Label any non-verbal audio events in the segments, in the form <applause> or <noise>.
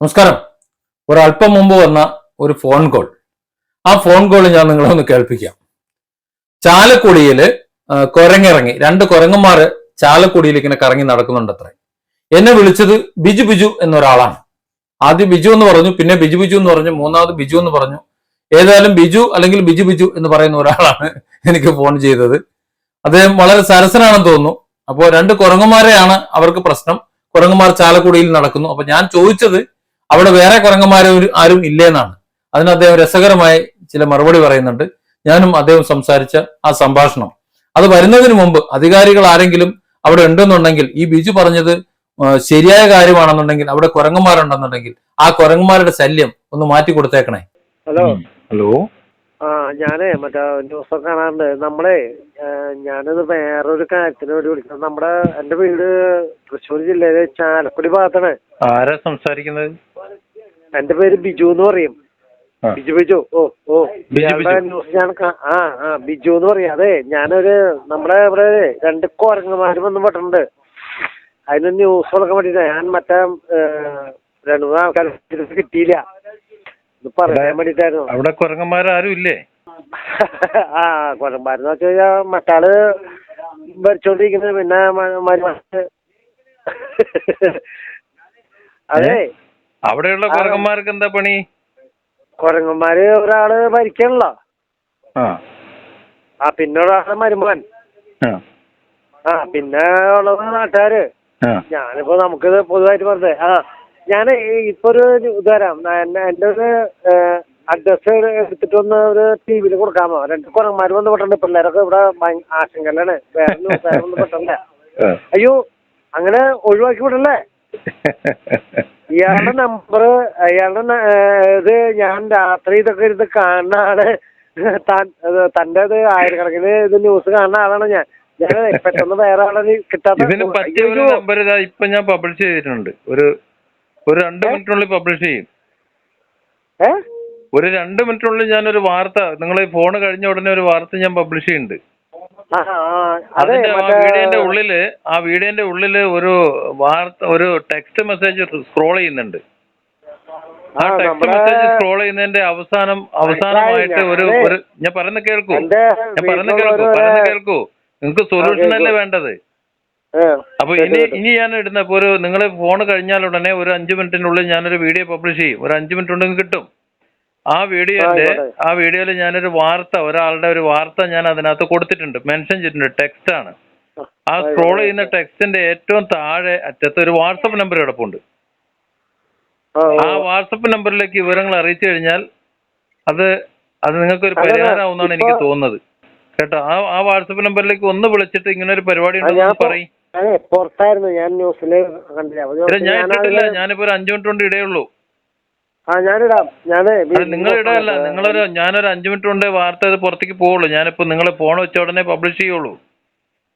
നമസ്കാരം. ഒരല്പം മുമ്പ് വന്ന ഒരു ഫോൺ കോൾ ആ ഫോൺ കോൾ ഞാൻ നിങ്ങളെ ഒന്ന് കേൾപ്പിക്കാം. ചാലക്കുടിയിൽ കുരങ്ങിറങ്ങി രണ്ട് കുരങ്ങന്മാര് ചാലക്കുടിയിൽ ഇങ്ങനെ കറങ്ങി നടക്കുന്നുണ്ട് അത്ര എന്നെ വിളിച്ചത് ബിജു ബിജു എന്നൊരാളാണ്. ആദ്യം ബിജു എന്ന് പറഞ്ഞു പിന്നെ ബിജു ബിജു എന്ന് പറഞ്ഞു മൂന്നാമത് ബിജു എന്ന് പറഞ്ഞു. ഏതായാലും ബിജു അല്ലെങ്കിൽ ബിജു ബിജു എന്ന് പറയുന്ന ഒരാളാണ് എനിക്ക് ഫോൺ ചെയ്തത്. അദ്ദേഹം വളരെ സരസനാണെന്ന് തോന്നുന്നു. അപ്പോൾ രണ്ട് കുരങ്ങന്മാരെയാണ് അവർക്ക് പ്രശ്നം. കുരങ്ങന്മാർ ചാലക്കുടിയിൽ നടക്കുന്നു. അപ്പൊ ഞാൻ ചോദിച്ചത് അവിടെ വേറെ കുരങ്ങന്മാർ ആരും ഇല്ലേന്നാണ്. അതിന് അദ്ദേഹം രസകരമായി ചില മറുപടി പറയുന്നുണ്ട്. ഞാനും അദ്ദേഹം സംസാരിച്ച ആ സംഭാഷണം. അത് വരുന്നതിന് മുമ്പ് അധികാരികൾ ആരെങ്കിലും അവിടെ ഉണ്ടെന്നുണ്ടെങ്കിൽ ഈ ബിജു പറഞ്ഞത് ശരിയായ കാര്യമാണെന്നുണ്ടെങ്കിൽ അവിടെ കുരങ്ങന്മാരുണ്ടെന്നുണ്ടെങ്കിൽ ആ കുരങ്ങന്മാരുടെ ശല്യം ഒന്ന് മാറ്റി കൊടുത്തേക്കണേ. ഹലോ. ഹലോ. ആ ഞാനേ മറ്റേ ന്യൂസൊക്കെ കാണാറുണ്ട്. നമ്മളെ ഞാനത് വേറൊരു കാര്യത്തിന് വേണ്ടി വിളിക്കുന്നത് നമ്മുടെ എന്റെ വീട് തൃശ്ശൂർ ജില്ലയിലെ ചാലക്കുടി ഭാഗത്താണ്. ആരാ സംസാരിക്കുന്നത്? എന്റെ പേര് ബിജു എന്ന് പറയും. ബിജു ബിജു. ഓ ഓ. ന്യൂസ് ഞാൻ ആ ആ ബിജു എന്ന് പറയും. അതെ ഞാനൊരു നമ്മുടെ ഇവിടെ രണ്ട് കുരങ്ങന്മാർ വന്ന് പെട്ടിട്ടുണ്ട്. അതിന് ന്യൂസുകളൊക്കെ വേണ്ടിട്ടാ. ഞാൻ മറ്റേ രണ്ടു മൂന്ന് ആൾക്കാർ കിട്ടിയില്ല. ഇത് പറയാൻ വേണ്ടിട്ടായിരുന്നു. അവിടെ കുരങ്ങന്മാരും ഇല്ലേ? ആ കുരങ്ങന്മാരെന്ന് വെച്ച് കഴിഞ്ഞാൽ മറ്റാൾ ഭരിച്ചോണ്ടിരിക്കുന്നത് പിന്നെ അതെ. അവിടെയുള്ള കുരങ്ങന്മാർക്ക് എന്താ പണി? കുരങ്ങന്മാര് ഒരാൾ മരിക്കണല്ലോ. ആ. പിന്നെ ഒരാൾ മരുമകൻ. ആ, പിന്നെ ഉള്ളത് നാട്ടുകാര്. ഞാനിപ്പോ നമുക്കിത് പൊതുവായിട്ട് പറഞ്ഞേ. ആ ഞാൻ ഇപ്പൊ ഒരു ഇത് തരാം. എന്റെ ഒരു അഡ്രസ് എടുത്തിട്ട് ഒന്ന് ഒരു ടി വിയിൽ കൊടുക്കാമോ? രണ്ട് കുരങ്ങന്മാർ വന്ന് പെട്ടുണ്ട് പിള്ളേരൊക്കെ ഇവിടെ ആശങ്കല്ലാണ് ആശങ്കയിലാണ്. വേറെ ബന്ധപ്പെട്ടല്ലേ പെട്ടല്ലേ അയ്യോ അങ്ങനെ ഒഴിവാക്കി വിടല്ലേ? <laughs> ഇയാളുടെ നമ്പർ അയാളുടെ ഇത് ഞാൻ രാത്രി ഇതൊക്കെ ഇരുന്ന് കാണുന്ന ആൾ താൻ ഇത് ആയിരക്കണക്കിന് ഇത് ന്യൂസ് കാണുന്ന ആളാണ് ഞാൻ. ഞാൻ പെട്ടെന്ന് വേറെ ആളെ കിട്ടാത്ത ഇതിന് പറ്റിയ ഒരു അയ്യോ, നമ്പർ ഇതാ ഇപ്പൊ ഞാൻ പബ്ലിഷ് ചെയ്തിട്ടുണ്ട്. ഒരു ഒരു രണ്ട് മിനിറ്റിനുള്ളിൽ പബ്ലിഷ് ചെയ്യും? ഒരു രണ്ട് മിനിറ്റിനുള്ളിൽ ഞാനൊരു വാർത്ത നിങ്ങൾ ഫോൺ കഴിഞ്ഞ ഉടനെ ഒരു വാർത്ത ഞാൻ പബ്ലിഷ് ചെയ്യുന്നുണ്ട്. അതിന്റെ ആ വീഡിയോന്റെ ഉള്ളിൽ ആ വീഡിയോന്റെ ഉള്ളിൽ ഒരു വാർത്ത ഒരു ടെക്സ്റ്റ് മെസ്സേജ് സ്ക്രോൾ ചെയ്യുന്നുണ്ട്. ആ ടെക്സ്റ്റ് മെസ്സേജ് സ്ക്രോൾ ചെയ്യുന്നതിന്റെ അവസാനം അവസാനമായിട്ട് ഒരു ഒരു ഞാൻ പറയുന്ന കേൾക്കൂ. ഞാൻ പറയുന്ന കേൾക്കൂ പറയുന്ന കേൾക്കൂ. നിങ്ങൾക്ക് സൊല്യൂഷൻ അല്ലേ വേണ്ടത്? അപ്പൊ ഇനി ഇനി ഞാൻ ഇടുന്ന ഇപ്പൊ ഒരു നിങ്ങൾ ഫോൺ കഴിഞ്ഞാൽ ഉടനെ ഒരു അഞ്ചു മിനിറ്റിനുള്ളിൽ ഞാനൊരു വീഡിയോ പബ്ലിഷ് ചെയ്യും. ഒരു അഞ്ചു മിനിറ്റ് ഉണ്ടെങ്കിൽ കിട്ടും. ആ ആയിക്കോട്ടെ. ആ വീഡിയോയിൽ ഞാനൊരു വാർത്ത ഒരാളുടെ ഒരു വാർത്ത ഞാൻ അതിനകത്ത് കൊടുത്തിട്ടുണ്ട്. മെൻഷൻ ചെയ്തിട്ടുണ്ട്. ടെക്സ്റ്റ് ആണ്. ആ സ്ക്രോൾ ചെയ്യുന്ന ടെക്സ്റ്റിന്റെ ഏറ്റവും താഴെ അറ്റത്ത് ഒരു വാട്സപ്പ് നമ്പർ കിടപ്പുണ്ട് ആ. വാട്സപ്പ് നമ്പറിലേക്ക് വിവരങ്ങൾ അറിയിച്ചു കഴിഞ്ഞാൽ അത് അത് നിങ്ങൾക്ക് ഒരു പരിഹാരമാവുന്നാണ് എനിക്ക് തോന്നുന്നത്. കേട്ടോ ആ ആ വാട്സപ്പ് നമ്പറിലേക്ക് ഒന്ന് വിളിച്ചിട്ട് ഇങ്ങനെ ഒരു പരിപാടി ഉണ്ടെന്ന് പറയും. പുറത്തായിരുന്നു. ഞാൻ കണ്ടില്ല. ഞാൻ ഇട്ടിട്ടില്ല. ഞാനിപ്പോ ഒരു അഞ്ചു മിനിറ്റ് കൊണ്ട് ഇടയുള്ളൂ ആ ഞാനിടാം. ഞാനേ നിങ്ങൾ ഇടല്ല നിങ്ങളൊരു ഞാനൊരു അഞ്ചു മിനിറ്റ് കൊണ്ട് വാർത്ത ഇത് പുറത്തേക്ക് പോവുള്ളൂ. ഞാനിപ്പോ നിങ്ങൾ ഫോൺ വെച്ച ഉടനെ പബ്ലിഷ് ചെയ്യുള്ളൂ.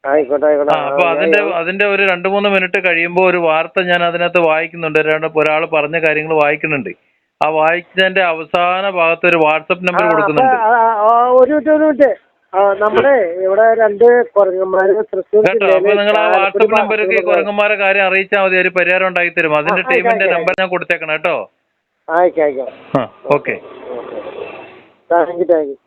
ആയിക്കോട്ടെ ആയിക്കോട്ടെ. ആ അപ്പൊ അതിന്റെ അതിന്റെ ഒരു രണ്ടു മൂന്ന് മിനിറ്റ് കഴിയുമ്പോൾ ഒരു വാർത്ത ഞാൻ അതിനകത്ത് വായിക്കുന്നുണ്ട്. ഒരാൾ പറഞ്ഞ കാര്യങ്ങൾ വായിക്കുന്നുണ്ട്. ആ വായിച്ചതിന്റെ അവസാന ഭാഗത്ത് ഒരു വാട്സപ്പ് നമ്പർ കൊടുക്കുന്നുണ്ട്. ഒരു മിനിറ്റ് ഒരു മിനിറ്റ്. നമ്മുടെ ഇവിടെ രണ്ട് കുരങ്ങന്മാര് നിങ്ങൾ ആ വാട്സപ്പ് നമ്പർ കുരങ്ങന്മാരെ കാര്യം അറിയിച്ചാൽ മതി. ഒരു പരിഹാരം ഉണ്ടാക്കി തരും. അതിന്റെ ടീമിന്റെ നമ്പർ ഞാൻ കൊടുത്തേക്കണം കേട്ടോ. ആയിക്കോ ആയിക്കോ ആ okay thank you thank you